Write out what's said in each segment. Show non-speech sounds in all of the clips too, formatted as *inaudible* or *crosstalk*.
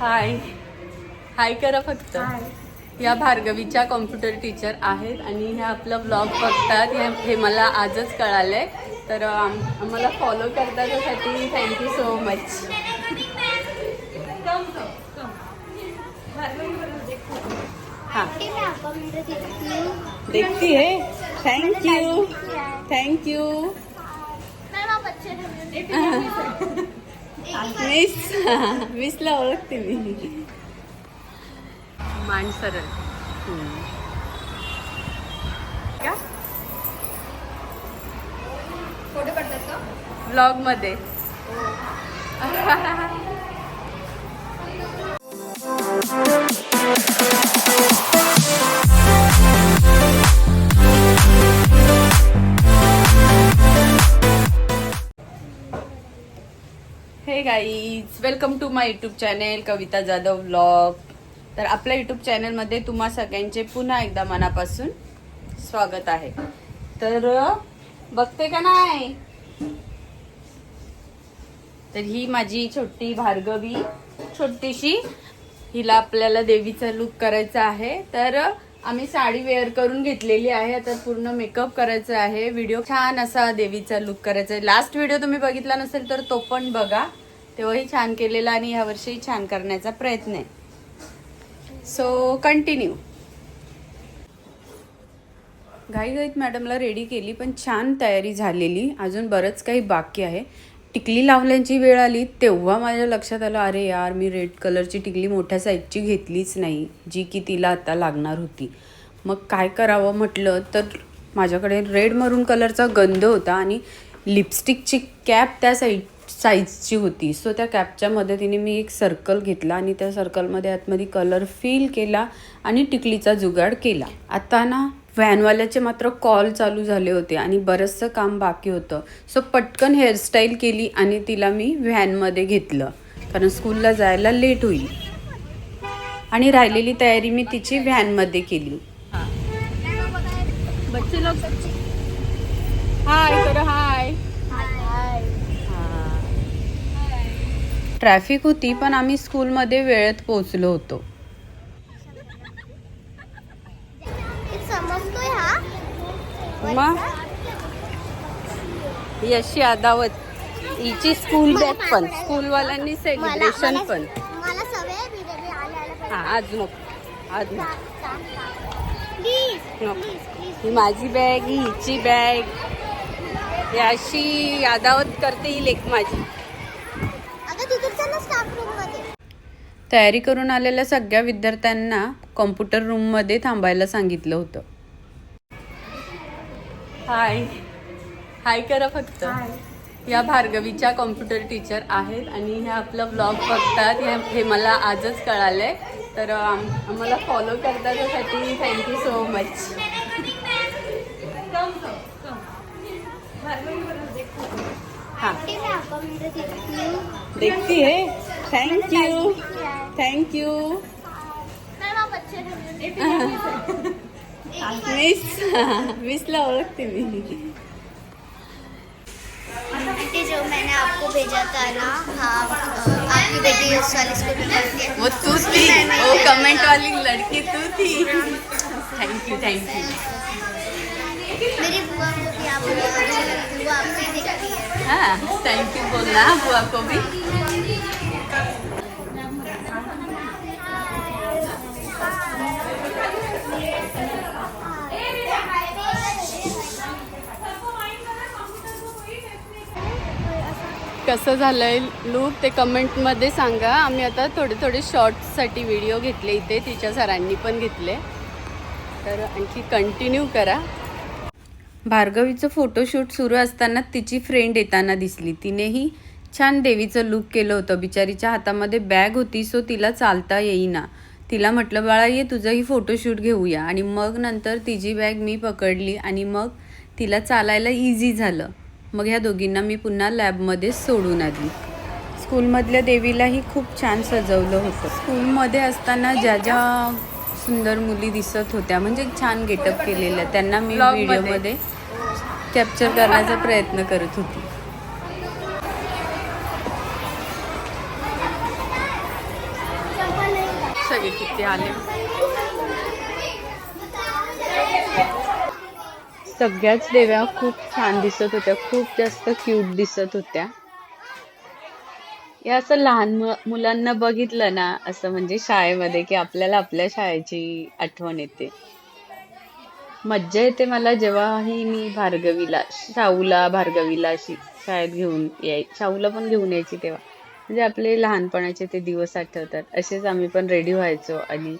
हाय. हाय करा फक्त. या भार्गवीच्या कॉम्प्युटर टीचर आहेत आणि ह्या आपलं ब्लॉग बघतात. हे हे मला आजच कळालंय. तर आम- आम्हाला फॉलो करतात त्यासाठी थँक्यू सो मच हां. देखती है. थैंक यू *laughs* मिस मिसला ओळखते मी. मानसरळ का फोटो काढतात का? ब्लॉगमध्ये हे guys welcome to my YouTube channel Kavita Jadhav blog तर आपल्या यूट्यूब चॅनलमध्ये तुम्हा सगळ्यांचे पुन्हा एकदा मनापासून स्वागत आहे. तर बघते का नाही? तर ही माझी छोटी भार्गवी छोटीशी हिला आपल्याला देवीचा लुक करायचा आहे. तर आम्ही साडी वेअर करून घेतलेली आहे. आता पूर्ण मेकअप करायचा आहे. व्हिडिओ छान असा देवीचा लुक करायचा आहे. लास्ट व्हिडिओ तुम्ही बघितला नसेल तर तो पण बघा. तेव्हाही छान केलेला आणि यावर्षी छान करण्याचा प्रयत्न आहे. सो कंटिन्यू घाईघाईत मॅडमला रेडी केली पण छान तयारी झालेली. अजून बरंच काही बाकी आहे. टिकली लावण्याची वेळ आली तेव्हा माझ्या लक्षात आलं अरे यार मी रेड कलरची टिकली मोठ्या साईजची घेतलीच नाही जी की तिला आता लागणार होती. मग काय करावं म्हटलं तर माझ्याकडे रेड मरून कलरचा गंध होता आणि लिपस्टिकची कॅप त्या साईड साईजची होती. सो त्या कॅपच्या मदतीने मी एक सर्कल घेतला आणि त्या सर्कलमध्ये आतमध्ये कलर फिल केला आणि टिकलीचा जुगाड केला. आता ना व्हॅनवाल्याचे मात्र कॉल चालू झाले होते आणि बरंचसं काम बाकी होतं. सो पटकन हेअरस्टाईल केली आणि तिला मी व्हॅनमध्ये घेतलं. कारण स्कूलला जायला लेट होईल. आणि राहिलेली तयारी मी तिची व्हॅनमध्ये केली. बच्चे हाय कर हाय ट्रॅफिक होती पण आम्ही स्कूलमध्ये वेळेत पोहोचलो होतो. मग यशी अदावत हिची स्कूल बॅग पण स्कूलवाल्यांनी सेलिब्रेशन पण. हा आज नको. आज ही माझी बॅग ही हिची बॅग याशी अदावत करते ही लेख माझी अगं तिथून चल ना स्टाफ रूममध्ये तयारी करून आलेल्या सगळ्या विद्यार्थ्यांना कॉम्प्युटर रूममध्ये थांबायला सांगितलं होतं. हाय हाय करा फक्त. या भार्गवीच्या कॉम्प्युटर टीचर आहेत आणि ह्या आपलं ब्लॉग बघतात. हे हे मला आजच कळालंय. तर आम- आम्हाला फॉलो करतात त्यासाठी थँक्यू सो मच हां. देखती हूँ है थैंक यू मैम आप मिस मिसला *laughs* ओळखते मी. जो मैंने आपको भेजा था ना हाँ आपकी बेटी उस वाली स्कूल में पढ़ती है। वो तू थी वो कमेंट वाली लड़की तू थी. थैंक यू थैंक यू मेरी बुआ को भी आप बुआ आपसे देखती है। हाँ थैंक यू बोलना बुआ को भी. कसं झालंय लूक ते कमेंटमध्ये सांगा. आम्ही आता थोडे थोडे शॉर्ट्ससाठी व्हिडिओ घेतले इथे तिच्या सरांनी पण घेतले. तर आणखी कंटिन्यू करा. भार्गवीचं फोटोशूट सुरू असताना तिची फ्रेंड येताना दिसली. तिनेही छान देवीचं लुक केलं होतं. बिचारीच्या हातामध्ये बॅग होती सो तिला चालता येईना. तिला म्हटलं बाळा ये तुझंही फोटोशूट घेऊया. आणि मग नंतर तिची बॅग मी पकडली आणि मग तिला चालायला इझी झालं. मग ह्या दोघींना मी पुन्हा लॅबमध्ये सोडून आली. स्कूलमधल्या देवीलाही खूप छान सजवलं होतं. स्कूलमध्ये असताना ज्या ज्या सुंदर मुली दिसत होत्या म्हणजे छान गेटअप केलेल्या त्यांना मी व्हिडिओमध्ये कॅप्चर करण्याचा प्रयत्न करत होती. सगळे किती आले? सगळ्याच देव्या खूप छान दिसत होत्या. खूप जास्त क्यूट दिसत होत्या. या असं लहान मुलांना बघितलं ना असं म्हणजे शाळेमध्ये की आपल्याला आपल्या शाळेची आठवण येते. मज्जा येते मला जेव्हाही मी भार्गवीला शाहूला भार्गवीला अशी शाळेत घेऊन याय शाहूला पण घेऊन यायची तेव्हा. म्हणजे आपले लहानपणाचे ते दिवस आठवतात. असेच आम्ही पण रेडी व्हायचो आणि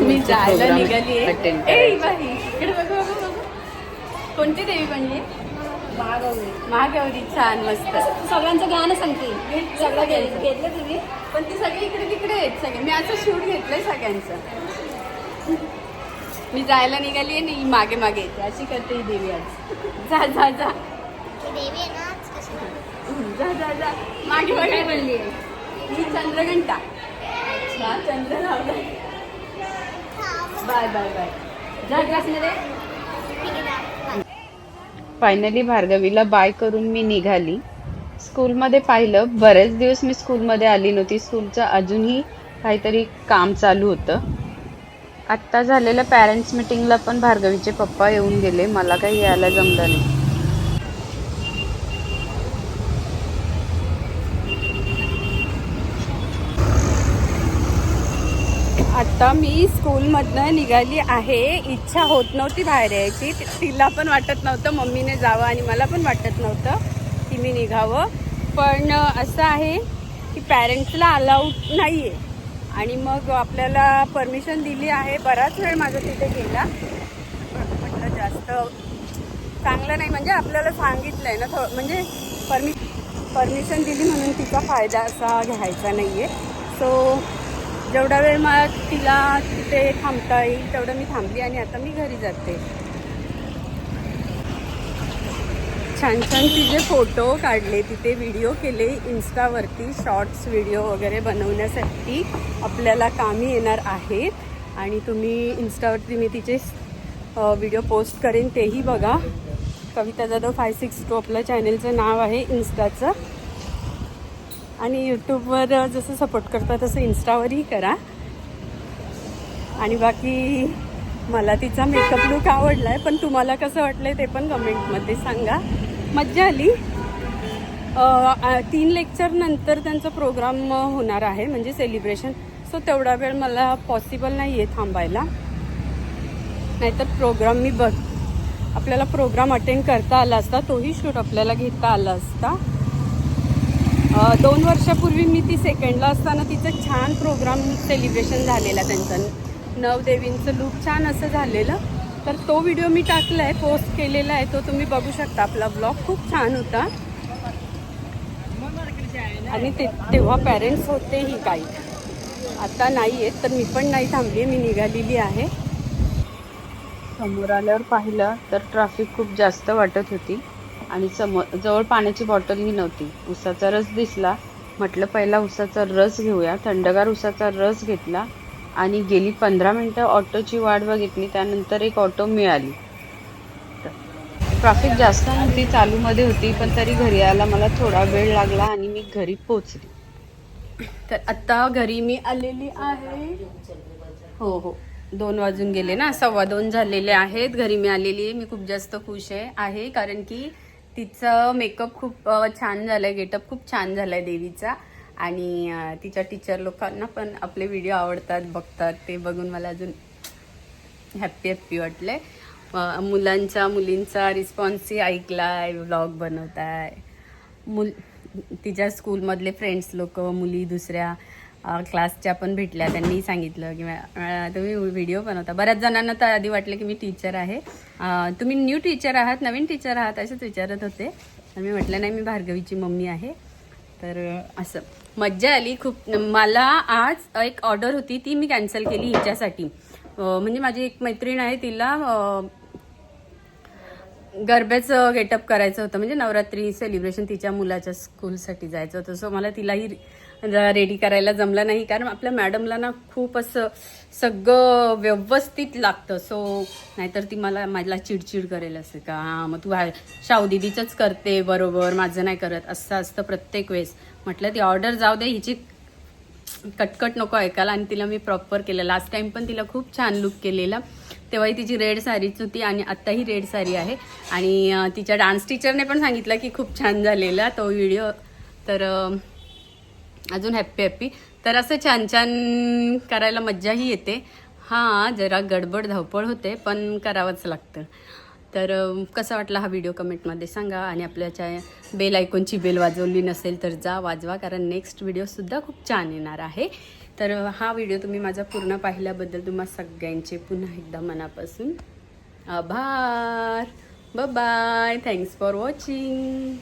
मी जायला निघाली ए करायचो. बाई इकडे बघू बघू बघू कोणती देवी बनली महागौरी. छान मस्त. सगळ्यांचं ज्ञान सांगते. सगळं घेतलं तुम्ही पण ती सगळी इकडे तिकडे आहेत सगळे. मी असं शूट घेतलंय सगळ्यांचं. मी जायला निघाली आणि ही मागे मागे येते. अशी करते ही देवी आज. जा जा जा. आहे जा जा जा. मागे मागे बनली ही चंद्रघंटा. हा चंद्र लावला बाय बाय बाय. जा क्लासमध्ये. फायनली भार्गवीला बाय करून मी निघाली. स्कूलमध्ये पाहिलं बरेच दिवस मी स्कूलमध्ये आली नव्हती. स्कूलचं अजूनही काहीतरी काम चालू होतं. आत्ता झालेल्या पॅरेंट्स मिटिंगला पण भार्गवीचे पप्पा येऊन गेले. मला काही यायला जमलं नाही. आता मी स्कूलमधनं निघाली आहे. इच्छा होत नव्हती बाहेर यायची. तिला पण वाटत नव्हतं मम्मीने जावं आणि मला पण वाटत नव्हतं की मी निघावं. पण असं आहे की पॅरेंट्सला अलाउड नाही आहे आणि मग आपल्याला परमिशन दिली आहे बराच वेळ माझा तिथे गेला. पण म्हटलं जास्त चांगलं नाही. म्हणजे आपल्याला सांगितलं आहे ना थोडं. म्हणजे परमि परमिशन दिली म्हणून तिचा फायदा असा घ्यायचा नाही आहे सो जेवढा वेळ मला तिला तिथे थांबता येईल तेवढं मी थांबली आणि आता मी घरी जाते. छान छान तिचे फोटो काढले तिथे व्हिडिओ केले इन्स्टावरती शॉर्ट्स व्हिडिओ वगैरे बनवण्यासाठी आपल्याला कामी येणार आहेत आणि तुम्ही इन्स्टावरती मी तिचे व्हिडिओ पोस्ट करेन तेही बघा. Kavita Jadhav five six two आपलं चॅनेलचं नाव आहे इन्स्टाचं. आणि यूट्यूबवर जसं सपोर्ट करता तसं इन्स्टावरही करा. आणि बाकी मला तिचा मेकअप लुक आवडला आहे पण तुम्हाला कसं वाटलं ते पण कमेंटमध्ये सांगा. मज्जा आली. तीन लेक्चरनंतर त्यांचा प्रोग्राम होणार आहे म्हणजे सेलिब्रेशन सो तेवढा वेळ मला पॉसिबल नाही आहे थांबायला. नाहीतर प्रोग्राम मी बघ. आपल्याला प्रोग्राम अटेंड करता आला असता तोही शूट आपल्याला घेता आला असता. दोन वर्षापूर्वी मी ती सेकंडला असताना तिचं छान प्रोग्राम सेलिब्रेशन झालेला त्यांचं. नवदेवींचं लूक छान असं झालेलं. तर तो व्हिडिओ मी टाकला आहे पोस्ट केलेला आहे तो तुम्ही बघू शकता. आपला ब्लॉग खूप छान होता. आणि ते तेव्हा पॅरेंट्स होतेही काही. आता नाही आहेत तर मी पण नाही थांबली मी निघालेली आहे. समोर आल्यावर पाहिलं तर ट्रॅफिक खूप जास्त वाटत होती. आणि सम जवळ पाण्याची बॉटलही नव्हती. उसाचा रस दिसला. म्हटलं पहिला उसाचा रस घेऊया. थंडगार उसाचा रस घेतला आणि गेली पंधरा मिनटं ऑटोची वाट बघितली. त्यानंतर एक ऑटो मिळाली. ट्रॅफिक जास्त नव्हती चालूमध्ये होती पण तरी घरी यायला मला थोडा वेळ लागला आणि मी घरी पोचली. तर आत्ता घरी मी आलेली आहे. हो हो. दोन वाजून गेले ना सव्वा दोन झालेले आहेत. घरी मी आलेली आहे. मी खूप जास्त खुश आहे आहे. कारण की तिचं मेकअप खूप छान छान आहे गेटअप खूप छान झालाय देवीचा. आणि तिच्या टीचर लोकांना पण आपले व्हिडिओ आवडतात बघतात. ते बघून मला अजून हॅप्पी हॅप्पी वाटले मुलांचा मुलींचा रिस्पॉन्सही ऐकलाय व्लॉग बनवताय. मुल तिच्या स्कूलमधले फ्रेंड्स लोक मुली दुसऱ्या क्लासच्या पण भेटल्या त्यांनी सांगितलं की तुम्ही व्हिडिओ बनवता. बऱ्याच जणांना तर आधी वाटलं की मी टीचर आहे. तुम्ही न्यू टीचर आहात नवीन टीचर आहात असंच विचारत होते. तर मी म्हटलं नाही मी भार्गवीची मम्मी आहे. तर असं. मज्जा आली खूप. मला आज एक ऑर्डर होती ती मी कॅन्सल केली हिच्यासाठी. म्हणजे माझी एक मैत्रीण आहे तिला गरब्याचं गेटअप करायचं होतं. म्हणजे नवरात्री सेलिब्रेशन तिच्या मुलाच्या स्कूलसाठी जायचं होतं. सो मला तिलाही रेडी करायला जमलं नाही. कारण आपल्या मॅडमला ना खूप असं सगळं व्यवस्थित लागतं. सो नाहीतर ती मला मला चिडचिड करेल असं का हां मग तू शाहू दिदीचंच करते बरोबर माझं नाही करत. असं असतं प्रत्येक वेळेस. म्हटलं ती ऑर्डर जाऊ दे हिची कटकट नको ऐकायला. आणि तिला मी प्रॉपर केलं. लास्ट टाइम पण तिला खूप छान लुक केलेला. तेव्हाही तिची रेड सारीच होती आणि आत्ताही रेड साडी आहे. आणि तिच्या डान्स टीचरने पण सांगितलं की खूप छान झालेला तो व्हिडिओ तर अजून हॅप्पी हॅप्पी तर असं छान छान करायला मज्जाही येते. हां जरा गडबड धावपळ होते पण करावंच लागतं. तर कसा वाटला हा व्हिडिओ कमेंटमध्ये सांगा. आणि आपल्याच्या बेल ऐकूनची बेल वाजवली नसेल तर जा वाजवा. कारण नेक्स्ट व्हिडिओसुद्धा खूप छान येणार आहे. तर हा व्हिडिओ तुम्ही माझा पूर्ण पाहिल्याबद्दल तुम्हा सगळ्यांचे पुन्हा एकदा मनापासून आभार. Bye thanks for watching